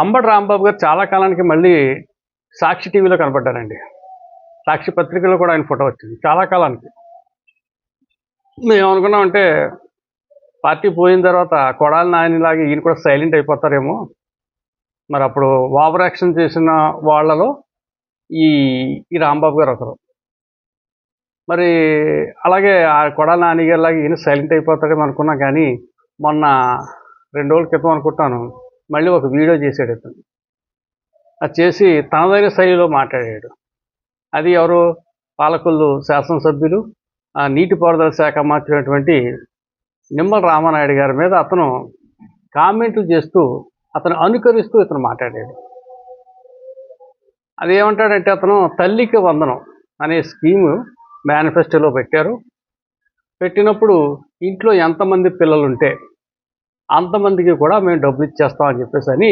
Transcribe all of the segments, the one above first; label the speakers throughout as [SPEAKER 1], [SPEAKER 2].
[SPEAKER 1] అంబటి రాంబాబు గారు చాలా కాలానికి మళ్ళీ సాక్షి టీవీలో కనపడ్డారండి. సాక్షి పత్రికలో కూడా ఆయన ఫోటో వచ్చింది చాలా కాలానికి. మేము ఏమనుకున్నామంటే పార్టీ పోయిన తర్వాత కొడాలి నాయనిలాగా ఈయన కూడా సైలెంట్ అయిపోతారేమో. మరి అప్పుడు ఓవర్ యాక్షన్ చేసిన వాళ్ళలో ఈ ఈ రాంబాబు గారు ఒకరు. మరి అలాగే ఆ కొడాలి నాని గారిలాగా ఈయన సైలెంట్ అయిపోతాడేమో అనుకున్నా కానీ మొన్న రెండు రోజుల క్రితం అనుకుంటాను మళ్ళీ ఒక వీడియో చేశాడు ఇతను. అది చేసి తనదైన శైలిలో మాట్లాడాడు. అది ఎవరు? పాలకులు శాసనసభ్యులు ఆ నీటిపారుదల శాఖ మార్చినటువంటి నిమ్మల రామానాయుడు గారి మీద అతను కామెంట్లు చేస్తూ అతను అనుకరిస్తూ ఇతను మాట్లాడాడు. అది ఏమంటాడంటే అతను తల్లికి వందనం అనే స్కీము మేనిఫెస్టోలో పెట్టారు. పెట్టినప్పుడు ఇంట్లో ఎంతమంది పిల్లలు ఉంటే అంతమందికి కూడా మేము డబ్బులు ఇచ్చేస్తామని చెప్పేసి అని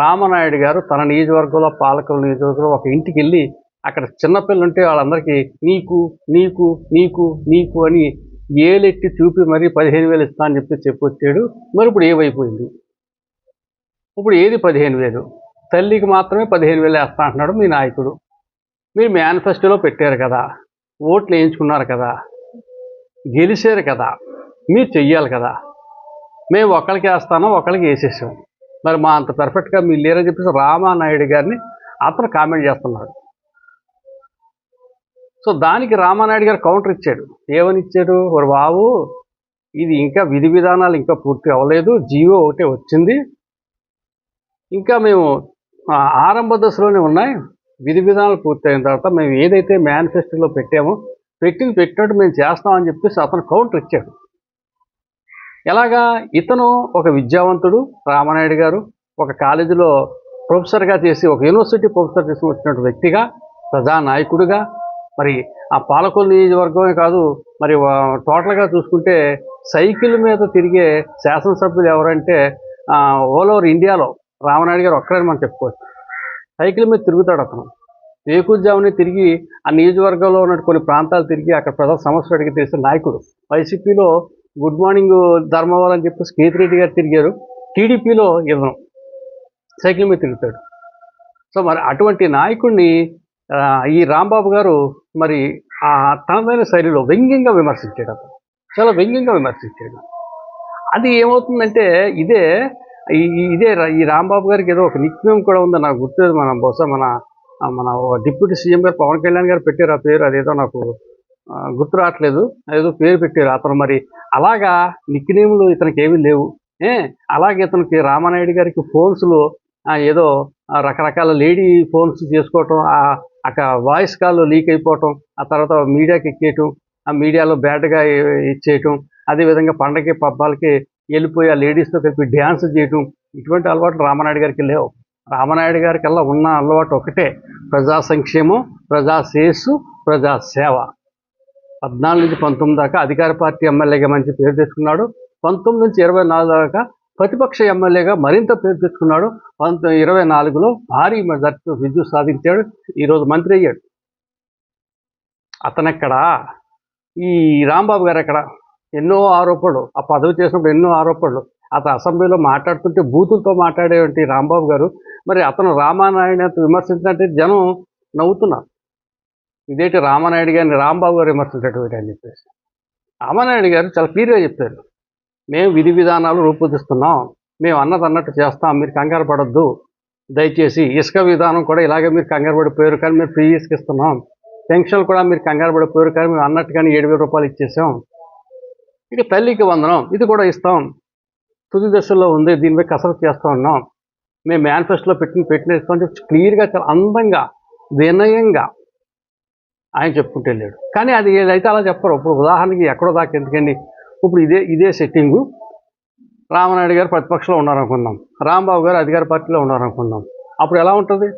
[SPEAKER 1] రామనాయుడు గారు తన నియోజకవర్గంలో పాలకుల నియోజకవర్గంలో ఒక ఇంటికి వెళ్ళి అక్కడ చిన్నపిల్లలు ఉంటే వాళ్ళందరికీ నీకు నీకు నీకు నీకు అని ఏలెట్టి చూపి మరీ పదిహేను వేలు ఇస్తా అని చెప్పి చెప్పొచ్చాడు. మరి ఇప్పుడు ఏమైపోయింది? ఇప్పుడు ఏది పదిహేను వేలు? తల్లికి మాత్రమే పదిహేను వేలు వేస్తా అంటున్నాడు మీ నాయకుడు. మీరు మేనిఫెస్టోలో పెట్టారు కదా ఓట్లు వేయించుకున్నారు కదా గెలిచారు కదా మీరు చెయ్యాలి కదా. మేము ఒకరికి వేస్తాను ఒకరికి వేసేసాం. మరి మా అంత పర్ఫెక్ట్గా మీరు లేరని చెప్పేసి రామానాయుడు గారిని అతను కామెంట్ చేస్తున్నాడు. సో దానికి రామానాయుడు గారు కౌంటర్ ఇచ్చాడు. ఏమని ఇచ్చాడు? ఒక బాబు ఇది ఇంకా విధి విధానాలు ఇంకా పూర్తి అవ్వలేదు జీవో ఒకటే వచ్చింది. ఇంకా మేము ఆరంభ దశలోనే ఉన్నాయి. విధి విధానాలు పూర్తయిన తర్వాత మేము ఏదైతే మేనిఫెస్టోలో పెట్టామో పెట్టింది పెట్టినట్టు మేము చేస్తామని చెప్పేసి అతను కౌంటర్ ఇచ్చాడు. ఎలాగా? ఇతను ఒక విద్యావంతుడు రామనాయుడు గారు ఒక కాలేజీలో ప్రొఫెసర్గా చేసి ఒక యూనివర్సిటీ ప్రొఫెసర్ చేసి వచ్చినటువంటి వ్యక్తిగా ప్రజానాయకుడిగా మరి ఆ పాలకొల్లు నియోజకవర్గమే కాదు మరి టోటల్గా చూసుకుంటే సైకిల్ మీద తిరిగే శాసనసభ్యులు ఎవరంటే ఆల్ ఓవర్ ఇండియాలో రామనాయుడు గారు ఒక్కరని మనం చెప్పుకోవచ్చు. సైకిల్ మీద తిరుగుతాడు అతను. వేకుజాముని తిరిగి ఆ నియోజకవర్గంలో ఉన్న కొన్ని ప్రాంతాలు తిరిగి అక్కడ ప్రజల సమస్యలు అడిగి తెలిసిన నాయకుడు. వైసీపీలో గుడ్ మార్నింగ్ ధర్మవరం అని చెప్పేసి కేతిరెడ్డి గారు తిరిగారు. టీడీపీలో ఇతను సైకిల్ మీద తిరుగుతాడు. సో మరి అటువంటి నాయకుడిని ఈ రాంబాబు గారు మరి ఆ తనదైన శైలిలో వ్యంగ్యంగా విమర్శించాడు అతను. చాలా వ్యంగ్యంగా విమర్శించాడు. అది ఏమవుతుందంటే ఇదే ఈ- ఇదే రా- ఈ రాంబాబు గారికి ఏదో ఒక నిక్నేమ్ కూడా ఉంది నాకు గుర్తులేదు. మన బహుశా మన మన డిప్యూటీ సీఎం గారు పవన్ కళ్యాణ్ గారు పెట్టారు ఆ పేరు. అదేదో నాకు గుర్తు రావట్లేదు. అదేదో పేరు పెట్టారు అతను మరి. అలాగా నిక్నేములు ఇతనికి ఏమీ లేవు. ఏ? అలాగే ఇతనికి రామానాయుడు గారికి ఫోన్స్లో ఏదో రకరకాల లేడీ ఫోన్స్ చేసుకోవటం అక్కడ వాయిస్ కాల్ లీక్ అయిపోవటం ఆ తర్వాత మీడియాకి ఎక్కేయటం ఆ మీడియాలో బ్యాడ్గా ఇచ్చేయటం అదేవిధంగా పండగకి పబ్బాలకి వెళ్ళిపోయి ఆ లేడీస్తో కలిపి డ్యాన్స్ చేయటం ఇటువంటి అలవాటు రామానాయుడు గారికి లేవు. రామనాయుడు గారికల్లా ఉన్న అలవాటు ఒకటే. ప్రజా సంక్షేమం ప్రజా శ్రేయస్సు ప్రజా సేవ. పద్నాలుగు నుంచి పంతొమ్మిది దాకా అధికార పార్టీ ఎమ్మెల్యేగా మంచి పేరు తెచ్చుకున్నాడు. పంతొమ్మిది నుంచి ఇరవై నాలుగు దాకా ప్రతిపక్ష ఎమ్మెల్యేగా మరింత పేరు తెచ్చుకున్నాడు. పంత ఇరవై నాలుగులో భారీ మెజార్టీతో విద్యుత్ సాధించాడు. ఈరోజు మంత్రి అయ్యాడు. అతనెక్కడ? ఈ రాంబాబు గారు ఎక్కడ? ఎన్నో ఆరోపణలు. ఆ పదవి చేసినప్పుడు ఎన్నో ఆరోపణలు. అతను అసెంబ్లీలో మాట్లాడుతుంటే బూతులతో మాట్లాడేవంటి రాంబాబు గారు. మరి అతను రామానాయుడు విమర్శించినట్టే జనం నవ్వుతున్నారు. ఇదేంటి రామానాయుడు గారిని రాంబాబు గారు విమర్శించేటువంటి అని చెప్పేసి. రామానాయుడు గారు చాలా క్లియర్గా చెప్పారు. మేము విధి విధానాలు రూపొందిస్తున్నాం. మేము అన్నది అన్నట్టు చేస్తాం. మీరు కంగారు పడద్దు. దయచేసి ఇసుక విధానం కూడా ఇలాగే మీరు కంగారు పడిపోయారు కానీ మేము ఫ్రీ ఇసుక ఇస్తున్నాం. పెన్షన్లు కూడా మీరు కంగారు పడిపోయారు కానీ మేము అన్నట్టు కానీ ఏడు వేల రూపాయలు ఇచ్చేసాం. ఇక తల్లికి వందనం. ఇది కూడా ఇస్తాం. తుది దశలో ఉంది. దీనిపై కసరత్తు చేస్తూ ఉన్నాం. మేము మేనిఫెస్టోలో పెట్టిన పెట్టిన ఇస్తాం చెప్పి క్లియర్గా చాలా అందంగా వినయంగా ఆయన చెప్పుకుంటూ వెళ్ళాడు కానీ అది ఏదైతే అలా చెప్పరు ఇప్పుడు ఉదాహరణకి ఎక్కడో దాకా ఎందుకండి? ఇప్పుడు ఇదే ఇదే సెట్టింగు. రామనాయుడు గారు ప్రతిపక్షంలో ఉన్నారనుకుందాం. రాంబాబు గారు అధికార పార్టీలో ఉన్నారనుకుందాం. అప్పుడు ఎలా ఉంటుంది?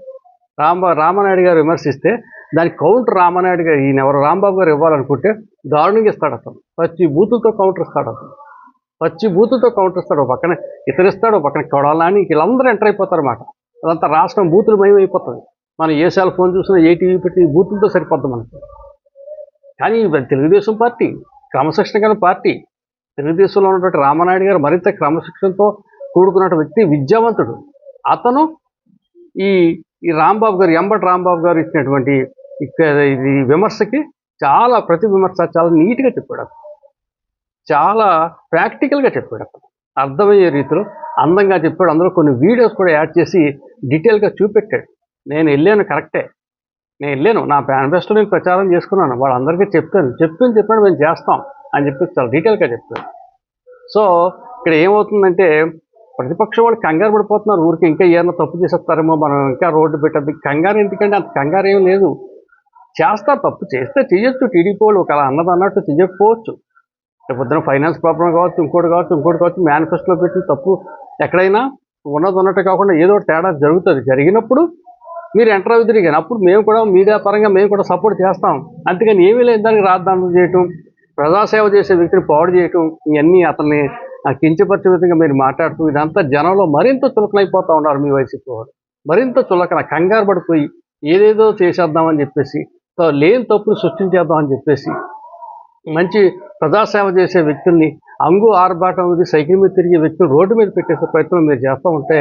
[SPEAKER 1] రాంబా రామనాయుడు గారు విమర్శిస్తే దానికి కౌంటర్ రామనాయుడు గారు ఈయన ఎవరు? రాంబాబు గారు ఇవ్వాలనుకుంటే దారుణంగా ఇస్తాడు అతను. పచ్చి బూతులతో కౌంటర్ ఇస్తాడు అతను. పచ్చి బూతులతో కౌంటర్ ఇస్తాడు. ఒక పక్కన ఇతరిస్తాడు ఒక పక్కన కొడాలని వీళ్ళందరూ ఎంటర్ అయిపోతారు అన్నమాట. అదంతా రాష్ట్రం బూతులు భయం అయిపోతుంది మనం ఏ సెల్ ఫోన్ చూసినా ఏ టీవీ పెట్టి బూతులతో సరిపోద్ది మనకి. కానీ తెలుగుదేశం పార్టీ క్రమశిక్షణ గల పార్టీ తెలుగుదేశంలో ఉన్నటువంటి రామనాయుడు గారు మరింత క్రమశిక్షణతో కూడుకున్న వ్యక్తి విద్యావంతుడు. అతను ఈ ఈ రాంబాబు గారు ఎంబటి రాంబాబు గారు ఇచ్చినటువంటి ఇది విమర్శకి చాలా ప్రతి విమర్శ చాలా నీట్గా చెప్పాడు అతను. చాలా ప్రాక్టికల్గా చెప్పాడు అతను. అర్థమయ్యే రీతిలో అందంగా చెప్పాడు. అందులో కొన్ని వీడియోస్ కూడా యాడ్ చేసి డీటెయిల్గా చూపెట్టాడు. నేను వెళ్ళాను కరెక్టే. నేను వెళ్ళాను నా మేనిఫెస్టో నేను ప్రచారం చేసుకున్నాను వాళ్ళందరికీ చెప్తాను. చెప్పింది చెప్పాడు మేము చేస్తాం అని చెప్పి చాలా డీటెయిల్గా చెప్తాను. సో ఇక్కడ ఏమవుతుందంటే ప్రతిపక్షం వాళ్ళు కంగారు పడిపోతున్నారు ఊరికి ఇంకా ఏమైనా తప్పు చేసేస్తారేమో మనం ఇంకా రోడ్డు పెట్టద్దు. కంగారు ఎందుకంటే అంత కంగారు ఏం లేదు. చేస్తారు తప్పు చేస్తే చేయొచ్చు. టీడీపీ వాళ్ళు ఒకవేళ అన్నది అన్నట్టు చేయకపోవచ్చు. రేపు పొద్దున ఫైనాన్స్ ప్రాబ్లం కావచ్చు ఇంకోటి కావచ్చు ఇంకోటి కావచ్చు మేనిఫెస్టోలో పెట్టిన తప్పు ఎక్కడైనా ఉన్నది ఉన్నట్టు కాకుండా ఏదో ఒకటి తేడా జరుగుతుంది. జరిగినప్పుడు మీరు ఎంటర్ అవుతుంది కానీ అప్పుడు మేము కూడా మీడియా పరంగా మేము కూడా సపోర్ట్ చేస్తాం. అంతేకాని ఏమీ లేని దానికి రాద్దాంతం చేయటం ప్రజాసేవ చేసే వ్యక్తిని పాడు చేయటం ఇవన్నీ అతన్ని కించపరిచే విధంగా మీరు మాట్లాడుతూ ఇదంతా జనంలో మరింత చులకనైపోతూ ఉన్నారు మీ వైసీపీ వారు. మరింత చులకన కంగారు పడిపోయి ఏదేదో చేసేద్దామని చెప్పేసి లేని తప్పులు సృష్టించేద్దామని చెప్పేసి మంచి ప్రజాసేవ చేసే వ్యక్తుల్ని అంగు ఆర్భాటం సైకిల్ మీద తిరిగే వ్యక్తులు రోడ్డు మీద పెట్టేసే ప్రయత్నం మీరు చేస్తూ ఉంటే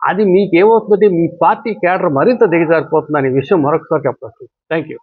[SPEAKER 1] అది మీకేమవుతుందంటే మీ పార్టీ కేడర్ మరింత దిగజారిపోతుందనే విషయం మరొకసారి చెప్పచ్చు థ్యాంక్ యూ